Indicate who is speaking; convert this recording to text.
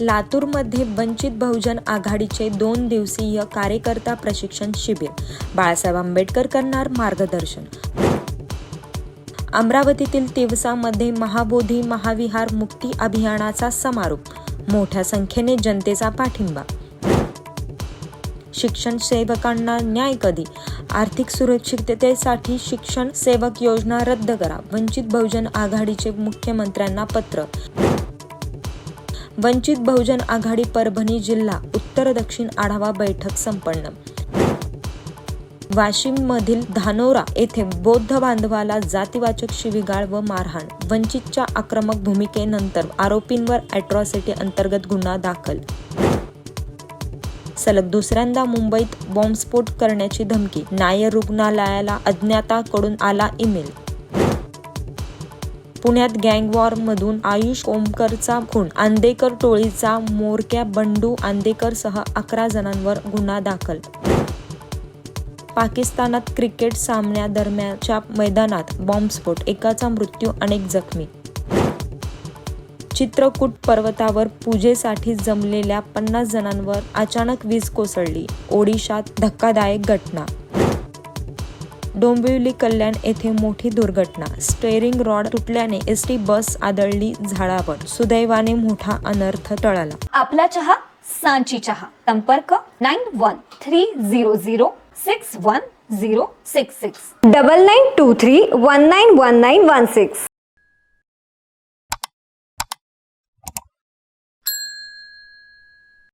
Speaker 1: लातूरमध्ये वंचित बहुजन आघाडीचे दोन दिवसीय कार्यकर्ता प्रशिक्षण शिबिर. बाळासाहेब आंबेडकर करणार मार्गदर्शन. अमरावतीतील तिवसामध्ये महाबोधी महाविहार मुक्ती अभियानाचा समारोप. मोठ्या संख्येने जनतेचा पाठिंबा. शिक्षण सेवकांना न्याय कधी? आर्थिक सुरक्षिततेसाठी शिक्षण सेवक योजना रद्द करा. वंचित बहुजन आघाडीचे मुख्यमंत्र्यांना पत्र. वंचित बहुजन आघाडी परभणी जिल्हा उत्तर दक्षिण आढावा बैठक संपन्न. वाशिममधील धानोरा येथे बौद्ध बांधवाला जातीवाचक शिवीगाळ व मारहाण. वंचितच्या आक्रमक भूमिकेनंतर आरोपींवर अॅट्रॉसिटी अंतर्गत गुन्हा दाखल. सलग दुसऱ्यांदा मुंबईत बॉम्बस्फोट करण्याची धमकी. नायर रुग्णालयाला अज्ञाताकडून आला ईमेल. पुण्यात गँगवॉर मधून आयुष ओमकरचा खून आंदेकर टोळीचा मोरक्या बंडू आंदेकरसह अकरा जणांवर गुन्हा दाखल. पाकिस्तानात क्रिकेट सामन्यादरम्यानच्या मैदानात बॉम्बस्फोट एकाचा मृत्यू अनेक जखमी. चित्रकूट पर्वतावर पूजेसाठी जमलेल्या पन्नास जणांवर अचानक वीज कोसळली ओडिशात धक्कादायक घटना डोंबिवली कल्याण येथे मोठी दुर्घटना. स्टेअरिंग रॉड तुटल्याने एस टी बस आदळली झाडावर. सुदैवाने मोठा अनर्थ टळाला.
Speaker 2: आपला चहा सांची चहा. संपर्क nine one three zero zero six one zero six six.
Speaker 3: Double nine two three one nine one nine one six.